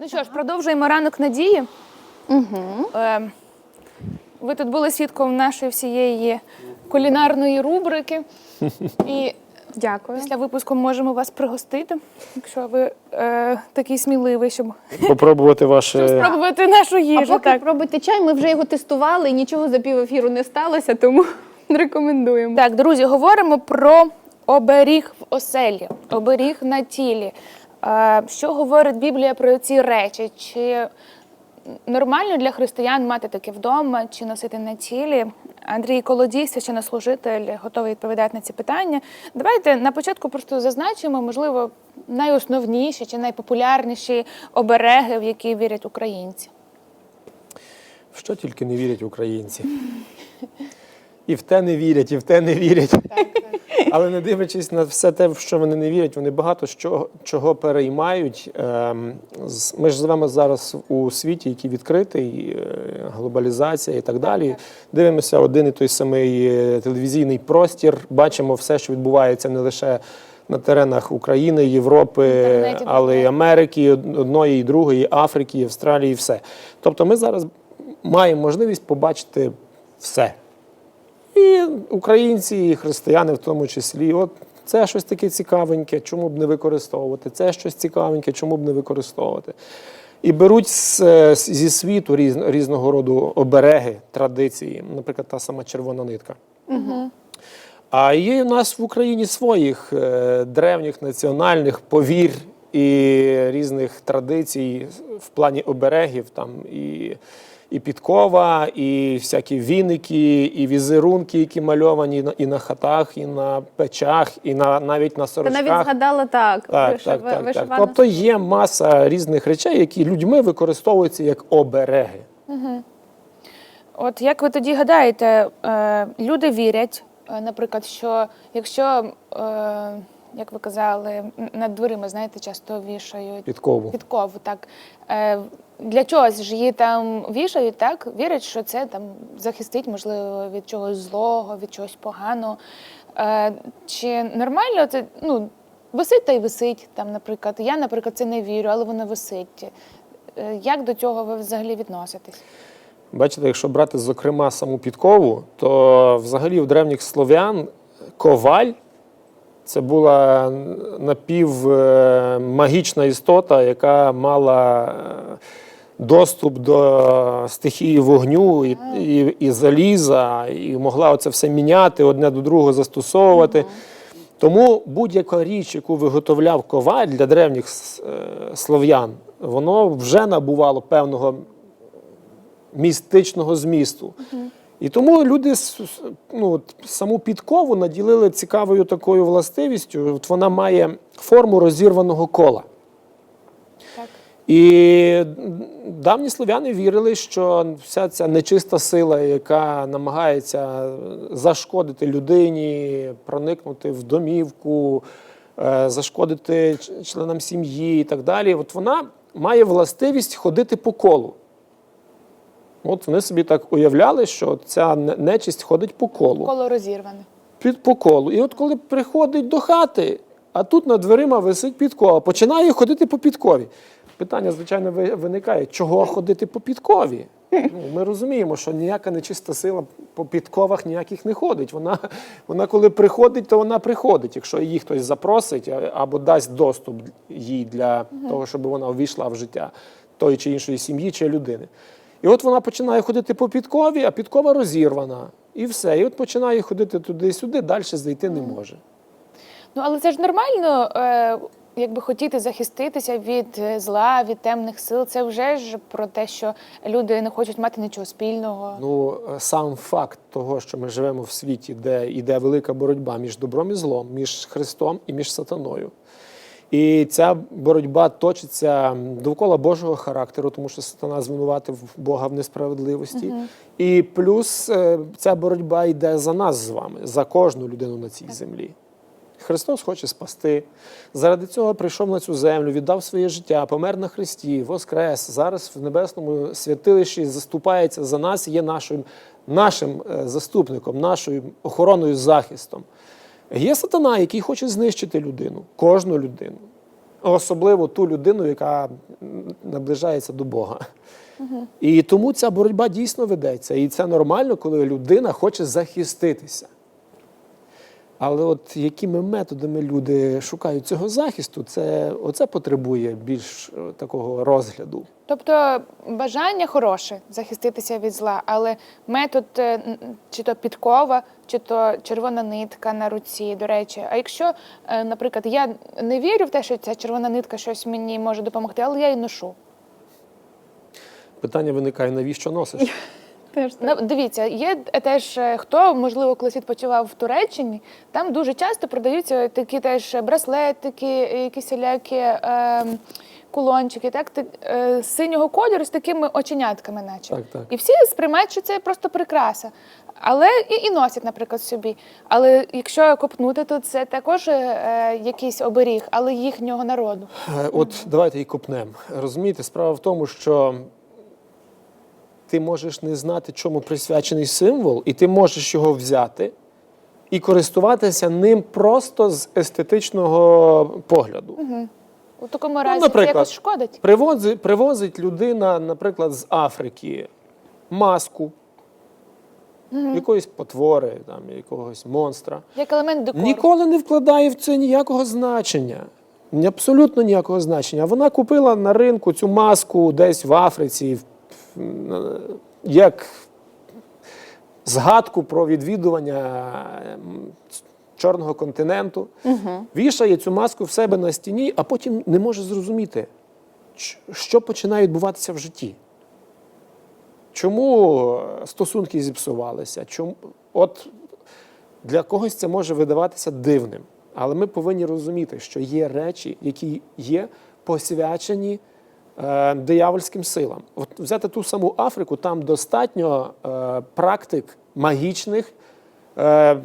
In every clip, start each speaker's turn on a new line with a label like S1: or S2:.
S1: Ну що ж, продовжуємо ранок надії.
S2: Угу.
S1: Е, ви тут були свідком нашої всієї кулінарної рубрики. І
S2: Дякую.
S1: після випуску можемо вас пригостити, якщо ви е, такий сміливий, щоб
S3: Попробувати ваше.
S1: спробувати нашу
S2: А
S1: їжу.
S2: поки
S1: Так.
S2: пробуйте чай, ми вже його тестували і нічого за пів ефіру не сталося, тому рекомендуємо.
S1: так, друзі, говоримо про оберіг в оселі, оберіг на тілі. Е, що говорить Біблія про ці речі? Чи нормально для християн мати таке вдома чи носити на тілі? Андрій Колодій, священнослужитель, готовий відповідати на ці питання. Давайте на початку просто зазначимо, можливо, найосновніші чи найпопулярніші обереги, в які вірять українці.
S3: В що тільки не вірять українці. І в те не вірять, і в те не вірять. Але не дивлячись на все те, в що вони не вірять, вони багато чого переймають. Ем, Ми ж живемо зараз у світі, який відкритий, е, глобалізація і так далі. Дивимося один і той самий е, телевізійний простір, бачимо все, що відбувається не лише на теренах України, Європи, але й. Америки, одної і другої, Африки, Австралії, все. Тобто ми зараз маємо можливість побачити все. І українці, і християни в тому числі. От це щось таке цікавеньке, чому б не використовувати? Це щось цікавеньке, чому б не використовувати? І беруть з, е, зі світу різ, різного роду обереги, традиції, наприклад, та сама червона нитка. А є у нас в Україні своїх е, древніх національних повір і різних традицій в плані оберегів, там і, і підкова, і всякі віники, і візерунки, які мальовані і на хатах, і на печах, і на навіть на сорочках.
S2: навіть згадала так.
S3: Так,
S2: вишив-
S3: так, так, так. Тобто є маса різних речей, які людьми використовуються як обереги.
S1: От як ви тоді гадаєте, е, люди вірять, е, наприклад, що якщо, е, як ви казали, над дверима, знаєте, часто вішають
S3: Підкову.
S1: підкову, так е, для чогось ж її там вішають, так вірять, що це там захистить, можливо, від чогось злого, від чогось поганого. Е, Чи нормально це ну, висить та й висить там, наприклад. Я, наприклад, це не вірю, але воно висить. Е, Як до цього ви взагалі відноситесь?
S3: Бачите, якщо брати, зокрема, саму підкову, то взагалі в древніх слов'ян коваль це була напівмагічна істота, яка мала е, доступ до стихії вогню і, і, і заліза, і могла оце все міняти, одне до другого застосовувати. Тому будь-яка річ, яку виготовляв коваль для древніх е, слов'ян, воно вже набувало певного містичного змісту. І тому люди ну, саму підкову наділили цікавою такою властивістю. От вона має форму розірваного кола.
S1: Так.
S3: І давні слов'яни вірили, що вся ця нечиста сила, яка намагається зашкодити людині, проникнути в домівку, е, зашкодити членам сім'ї і так далі, от вона має властивість ходити по колу. От вони собі так уявляли, що ця нечисть ходить по колу
S1: Коло розірване.
S3: під по колу. І от коли приходить до хати, а тут над дверима висить підкова, починає ходити по підкові. Питання, звичайно, виникає, чого ходити по підкові? Ну, ми розуміємо, що ніяка нечиста сила по підковах ніяких не ходить. Вона, вона коли приходить, то вона приходить. Якщо її хтось запросить або дасть доступ їй для того, щоб вона увійшла в життя тої чи іншої сім'ї чи людини. І от вона починає ходити по підкові, а підкова розірвана. І все. І от починає ходити туди-сюди, далі зайти не може.
S1: Ну але це ж нормально, е, якби хотіти захиститися від е, зла, від темних сил. Це вже ж про те, що люди не хочуть мати нічого спільного.
S3: Ну, е, сам факт того, що ми живемо в світі, де йде велика боротьба між добром і злом, між Христом і між сатаною. І ця боротьба точиться довкола Божого характеру, тому що сатана звинуватив Бога в несправедливості. І плюс е, ця боротьба йде за нас з вами, за кожну людину на цій землі. Христос хоче спасти. Заради цього прийшов на цю землю, віддав своє життя, помер на Христі, воскрес. Зараз в небесному святилищі заступається за нас, є нашим, нашим е, заступником, нашою охороною захистом. Є сатана, який хоче знищити людину, кожну людину. особливо ту людину, яка наближається до Бога. І тому ця боротьба дійсно ведеться. І це нормально, коли людина хоче захиститися. Але от якими методами люди шукають цього захисту, це оце потребує більш е, такого розгляду.
S1: Тобто бажання хороше захиститися від зла, але метод е, чи то підкова, чи то червона нитка на руці, до речі. А якщо, е, наприклад, я не вірю в те, що ця червона нитка щось мені може допомогти, але я її ношу.
S3: Питання виникає, навіщо носиш?
S2: Теж
S1: Ну, дивіться, є теж е, хто можливо колись відпочивав в Туреччині. Там дуже часто продаються такі теж браслетики, якісь всілякі е, кулончики, так ти- е, синього кольору з такими оченятками, наче
S3: Так, так.
S1: і всі сприймають, що це просто прикраса. Але і, і носять, наприклад, собі. Але якщо копнути, то це також е, якийсь оберіг, але їхнього народу.
S3: Е, От давайте і копнемо. Розумієте, справа в тому, що ти можеш не знати, чому присвячений символ, і ти можеш його взяти і користуватися ним просто з естетичного погляду.
S1: У такому разі
S3: Ну, наприклад.
S1: якось шкодить.
S3: Привозить, привозить людина, наприклад, з Африки маску якоїсь потвори, там, якогось монстра.
S1: Як елемент декору.
S3: Ніколи не вкладає в це ніякого значення. Абсолютно ніякого значення. Вона купила на ринку цю маску десь в Африці, в- як згадку про відвідування Чорного континенту, вішає цю маску в себе на стіні, а потім не може зрозуміти, що починає відбуватися в житті. Чому стосунки зіпсувалися? Чому? От для когось це може видаватися дивним, але ми повинні розуміти, що є речі, які є посвячені е, диявольським силам. От взяти ту саму Африку, там достатньо е, практик магічних, е,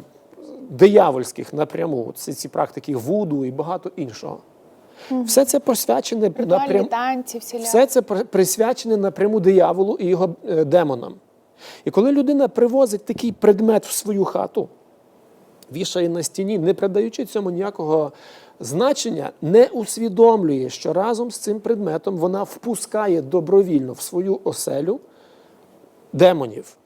S3: диявольських напряму. Це ці практики вуду і багато іншого. Все це посвячене
S1: Ритуальні
S3: напряму.
S1: танці.
S3: Все це присвячене напряму дияволу і його е, демонам. І коли людина привозить такий предмет в свою хату, вішає на стіні, не придаючи цьому ніякого значення, не усвідомлює, що разом з цим предметом вона впускає добровільно в свою оселю демонів.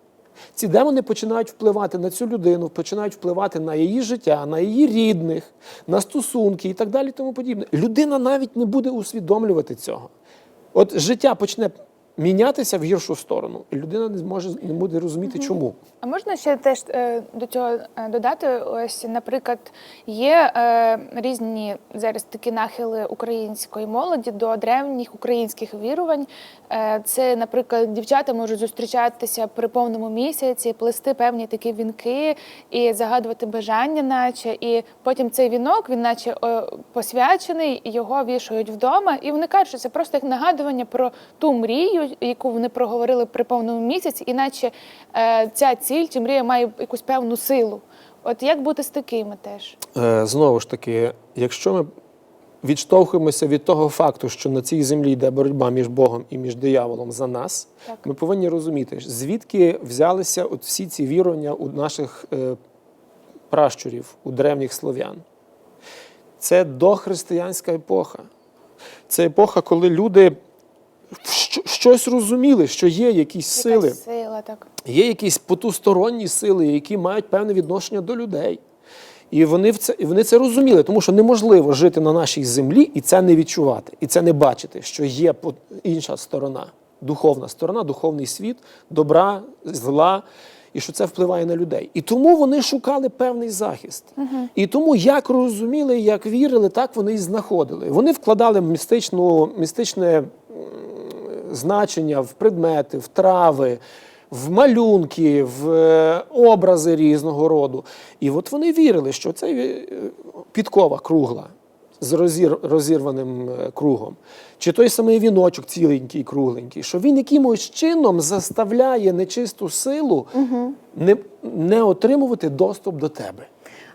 S3: Ці демони починають впливати на цю людину, починають впливати на її життя, на її рідних, на стосунки і так далі. Тому подібне. Людина навіть не буде усвідомлювати цього. От життя почне мінятися в гіршу сторону, і людина не зможе не буде розуміти, чому.
S1: А можна ще теж е, до цього е, додати? Ось, наприклад, є е, різні зараз такі нахили української молоді до древніх українських вірувань. Е, це, наприклад, дівчата можуть зустрічатися при повному місяці, плести певні такі вінки і загадувати бажання, наче. І потім цей вінок, він наче посвячений, його вішають вдома, і вони кажуть, що це просто як нагадування про ту мрію, яку вони проговорили при повному місяці, іначе е, ця ціль чи мрія має якусь певну силу. От як бути з такими теж?
S3: Е, Знову ж таки, якщо ми відштовхуємося від того факту, що на цій землі йде боротьба між Богом і між дияволом за нас,
S1: Так.
S3: ми повинні розуміти, звідки взялися от всі ці вірування у наших е, пращурів, у древніх слов'ян. Це дохристиянська епоха. Це епоха, коли люди щось розуміли, що є якісь сили.
S1: Сила, так.
S3: Є якісь потусторонні сили, які мають певне відношення до людей. І вони, в це, і вони це розуміли, тому що неможливо жити на нашій землі і це не відчувати, і це не бачити, що є інша сторона, духовна сторона, духовний світ, добра, зла, і що це впливає на людей. І тому вони шукали певний захист. І тому як розуміли, як вірили, так вони і знаходили. Вони вкладали містичну, містичне значення в предмети, в трави, в малюнки, в е, образи різного роду. І от вони вірили, що це е, підкова кругла з розір, розірваним е, кругом, чи той самий віночок ціленький, кругленький, що він якимось чином заставляє нечисту силу не, не отримувати доступ до тебе.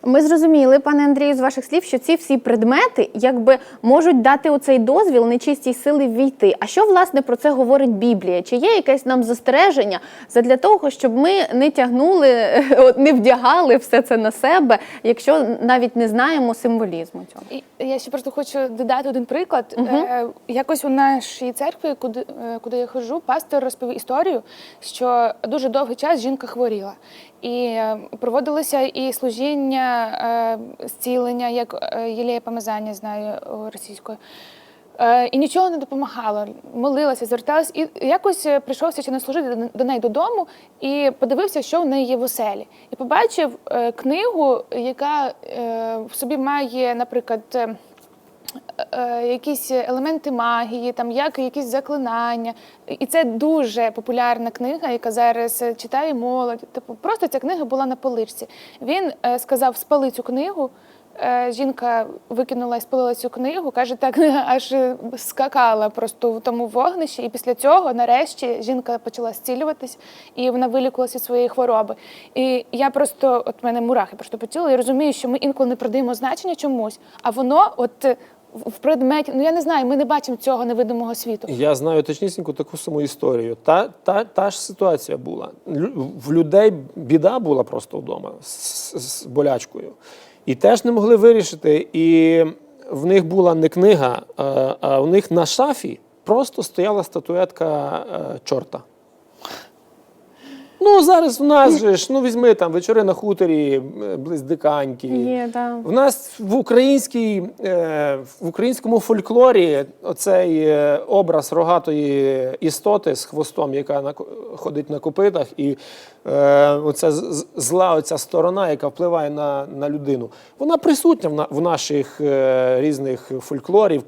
S2: Ми зрозуміли, пане Андрію, з ваших слів, що ці всі предмети якби можуть дати оцей дозвіл нечистій сили ввійти. А що власне про це говорить Біблія? Чи є якесь нам застереження задля того, щоб ми не тягнули, не вдягали все це на себе, якщо навіть не знаємо символізму цього?
S1: Я ще просто хочу додати один приклад. Е, якось у нашій церкві, куди, е, куди я ходжу, пастор розповів історію, що дуже довгий час жінка хворіла. І е, проводилося і служіння, е, зцілення, як Єлія Єлея Помазання, знаю е, російською. Е, І нічого не допомагало. Молилася, зверталась. І якось прийшовся прийшов священнослужитель до- до неї додому і подивився, що в неї є в оселі. І побачив е, книгу, яка е, в собі має, наприклад, е, е, якісь елементи магії, там як якісь заклинання. І це дуже популярна книга, яка зараз е, читає молодь. Типу, просто ця книга була на поличці. Він е, сказав: спали цю книгу. Е, Жінка викинула і спалила цю книгу, каже, та книга аж е, скакала просто в тому вогнищі. І після цього, нарешті, жінка почала зцілюватись, і вона вилікувалася від своєї хвороби. І я просто, от мене мурахи просто по і розумію, що ми інколи не придаємо значення чомусь, а воно, от е, в предметі, ну я не знаю, ми не бачимо цього невидимого світу.
S3: Я знаю точнісінько таку саму історію. Та, та, та ж ситуація була. В людей біда була просто вдома з, з болячкою. І теж не могли вирішити. І в них була не книга, а, а в них на шафі просто стояла статуетка е, чорта. Ну, зараз в нас же ж, ну візьми там вечори на хуторі, е, близь Диканьки.
S2: Є, да.
S3: В нас в українській е, в українському фольклорі оцей е, образ рогатої істоти з хвостом, яка на ходить на копитах, і е, оця зла оця сторона, яка впливає на, на людину, вона присутня в, на, в наших е, різних фольклорів.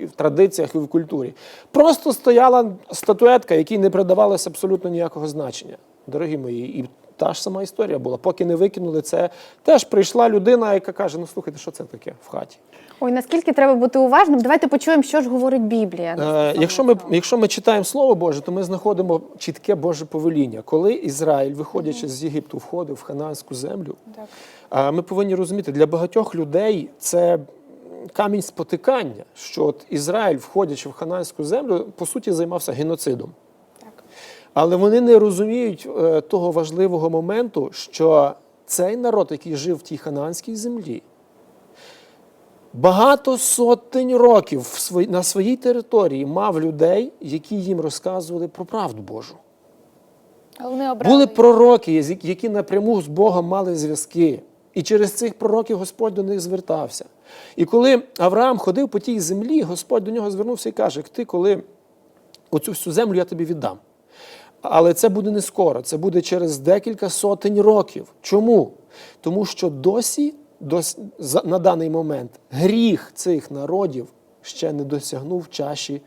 S3: і в традиціях і в культурі. Просто стояла статуетка, якій не придавалося абсолютно ніякого значення. Дорогі мої, і та ж сама історія була. Поки не викинули це, теж прийшла людина, яка каже: ну слухайте, що це таке в хаті.
S2: Ой, наскільки треба бути уважним? Давайте почуємо, що ж говорить Біблія.
S3: Е, якщо, ми, якщо ми читаємо Слово Боже, то ми знаходимо чітке Боже повеління. Коли Ізраїль, виходячи з Єгипту, входив в хананську землю,
S1: Так.
S3: а ми повинні розуміти, для багатьох людей це камінь спотикання, що от Ізраїль, входячи в хананську землю, по суті займався геноцидом. Але вони не розуміють е, того важливого моменту, що цей народ, який жив в тій хананській землі, багато сотень років на своїй території мав людей, які їм розказували про правду Божу.
S1: Вони.
S3: Були пророки, які напряму з Богом мали зв'язки. І через цих пророків Господь до них звертався. І коли Авраам ходив по тій землі, Господь до нього звернувся і каже: Ти, коли оцю всю землю я тобі віддам. Але це буде не скоро, це буде через декілька сотень років. Чому? Тому що досі, дос- за- на даний момент, гріх цих народів ще не досягнув чаші,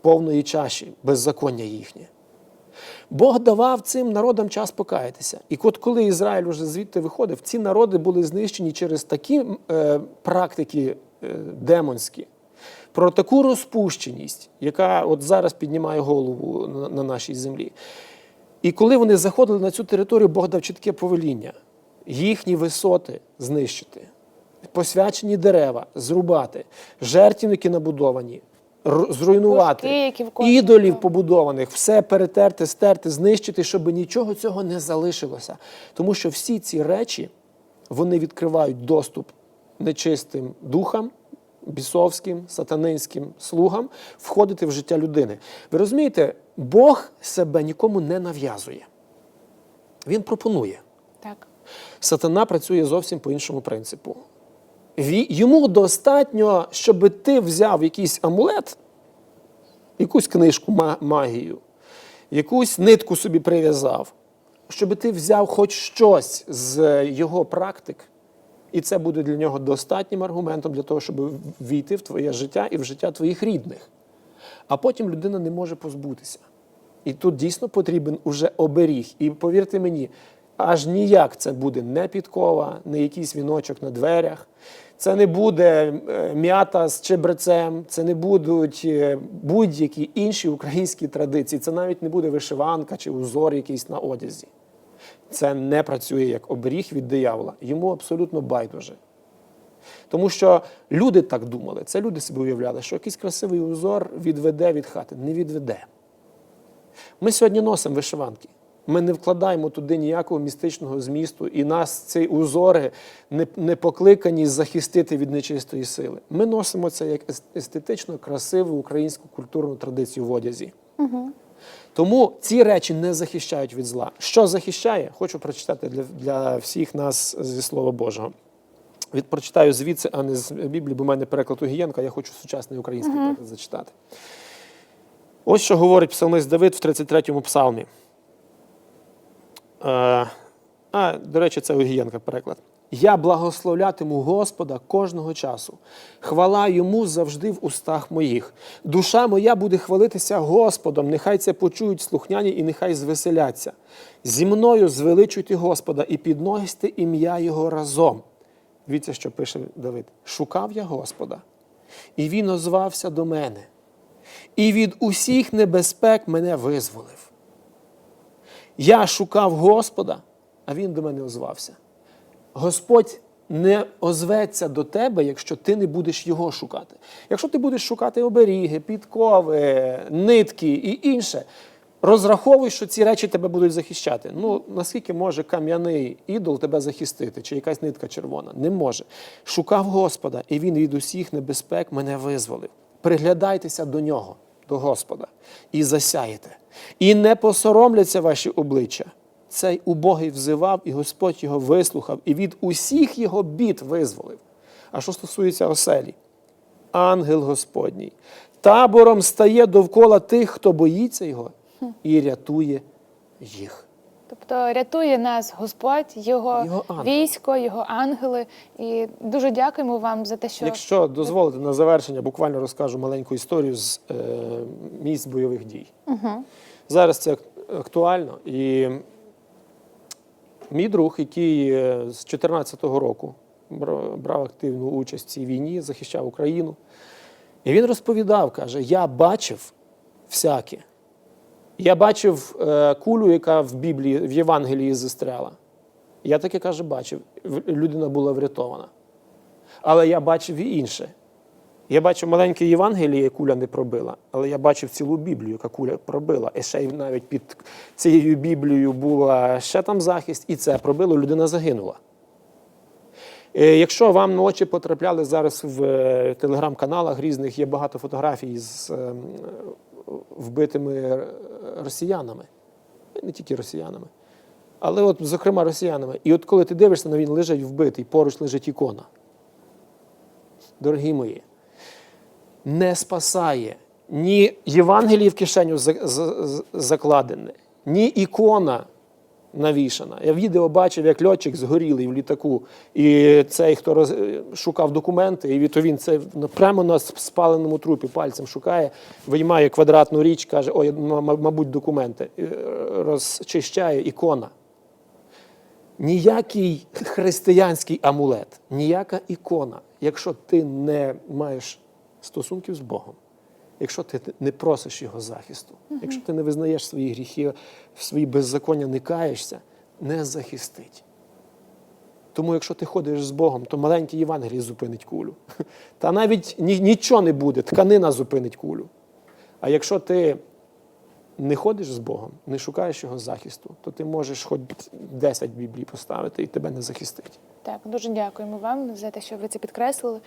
S3: повної чаші, беззаконня їхнє. Бог давав цим народам час покаятися. І от коли Ізраїль уже звідти виходив, ці народи були знищені через такі е, практики е, демонські, про таку розпущеність, яка от зараз піднімає голову на, на нашій землі. І коли вони заходили на цю територію, Бог дав чітке повеління їхні висоти знищити, посвячені дерева зрубати, жертівники набудовані, зруйнувати,
S1: які
S3: ідолів побудованих, все перетерти, стерти, знищити, щоб нічого цього не залишилося. Тому що всі ці речі вони відкривають доступ нечистим духам, бісовським, сатанинським слугам входити в життя людини. Ви розумієте, Бог себе нікому не нав'язує. Він пропонує.
S1: Так.
S3: Сатана працює зовсім по іншому принципу. Йому достатньо, щоб ти взяв якийсь амулет, якусь книжку магію, якусь нитку собі прив'язав, щоб ти взяв хоч щось з його практик, і це буде для нього достатнім аргументом для того, щоб війти в твоє життя і в життя твоїх рідних. А потім людина не може позбутися. І тут дійсно потрібен уже оберіг. І повірте мені, аж ніяк це буде не підкова, не якийсь віночок на дверях. Це не буде е, м'ята з чебрецем, це не будуть е, будь-які інші українські традиції. Це навіть не буде вишиванка чи узор якийсь на одязі. Це не працює як оберіг від диявола. Йому абсолютно байдуже. Тому що люди так думали, це люди собі уявляли, що якийсь красивий узор відведе від хати. Не відведе. Ми сьогодні носимо вишиванки. Ми не вкладаємо туди ніякого містичного змісту, і нас ці узори не, не покликані захистити від нечистої сили. Ми носимо це як естетично красиву українську культурну традицію в одязі. Тому ці речі не захищають від зла. Що захищає, хочу прочитати для, для всіх нас зі Слова Божого. Від прочитаю звідси, а не з Біблії, бо в мене переклад Угієнка, я хочу сучасний український переклад зачитати. Ось що говорить псалмист Давид в 33-му псалмі. Е, а, до речі, це Огієнка переклад. Я благословлятиму Господа кожного часу. Хвала йому завжди в устах моїх. Душа моя буде хвалитися Господом, нехай це почують слухняні і нехай звеселяться. Зі мною звеличуйте Господа і підносьте ім'я Його разом. Дивіться, що пише Давид. Шукав я Господа, і він озвався до мене, і від усіх небезпек мене визволив. Я шукав Господа, а Він до мене озвався. Господь не озветься до тебе, якщо ти не будеш його шукати. Якщо ти будеш шукати оберіги, підкови, нитки і інше, розраховуй, що ці речі тебе будуть захищати. Ну, наскільки може кам'яний ідол тебе захистити, чи якась нитка червона? Не може. Шукав Господа, і він від усіх небезпек мене визволив. Приглядайтеся до нього, до Господа, і засяєте. І не посоромляться ваші обличчя. Цей убогий взивав, і Господь його вислухав, і від усіх його бід визволив. А що стосується оселі, ангел Господній табором стає довкола тих, хто боїться його, і рятує їх.
S1: Тобто рятує нас Господь, його,
S3: Його
S1: військо, його ангели. І дуже дякуємо вам за те, що
S3: Якщо дозволите на завершення, буквально розкажу маленьку історію з е, місць бойових дій. Зараз це актуально. І мій друг, який е, з 2014 року брав активну участь в цій війні, захищав Україну. І він розповідав, каже: я бачив всяке. Я бачив е, кулю, яка в Біблії, в Євангелії застряла. Я таке каже, бачив. Людина була врятована. Але я бачив і інше. Я бачив маленьке Євангеліє, куля не пробила, але я бачив цілу Біблію, яка куля пробила. І ще й навіть під цією Біблією була ще там захист, і це пробило, людина загинула. Е, Якщо вам на очі потрапляли зараз в е, телеграм-каналах різних, є багато фотографій з е, вбитими росіянами, не тільки росіянами, але от, зокрема, росіянами. І от коли ти дивишся, на він лежить вбитий, поруч лежить ікона. Дорогі мої, не спасає ні Євангеліє в кишеню за- за- за- закладене, ні ікона навішана. Я відео бачив, як льотчик згорілий в літаку, і цей, хто роз... шукав документи, і то він це прямо на спаленому трупі пальцем шукає, виймає квадратну річ, каже, ой, мабуть, документи. Е, Розчищає ікона. Ніякий християнський амулет, ніяка ікона, якщо ти не маєш стосунків з Богом, якщо ти не просиш Його захисту, якщо ти не визнаєш свої гріхи, свої беззаконня, не каєшся, не захистить. Тому, якщо ти ходиш з Богом, то маленький Євангелій зупинить кулю. Та навіть ні- нічого не буде, тканина зупинить кулю. А якщо ти не ходиш з Богом, не шукаєш його захисту, то ти можеш хоч 10 біблій поставити і тебе не захистить.
S1: Так, дуже дякуємо вам за те, що ви це підкреслили.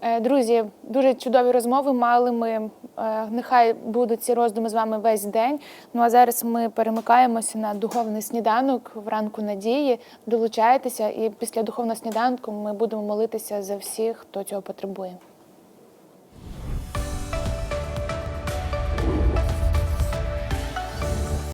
S1: Е, Друзі, дуже чудові розмови мали ми. Е, Нехай будуть ці роздуми з вами весь день. Ну а зараз ми перемикаємося на духовний сніданок в ранку надії. Долучайтеся, і після духовного сніданку ми будемо молитися за всіх, хто цього потребує.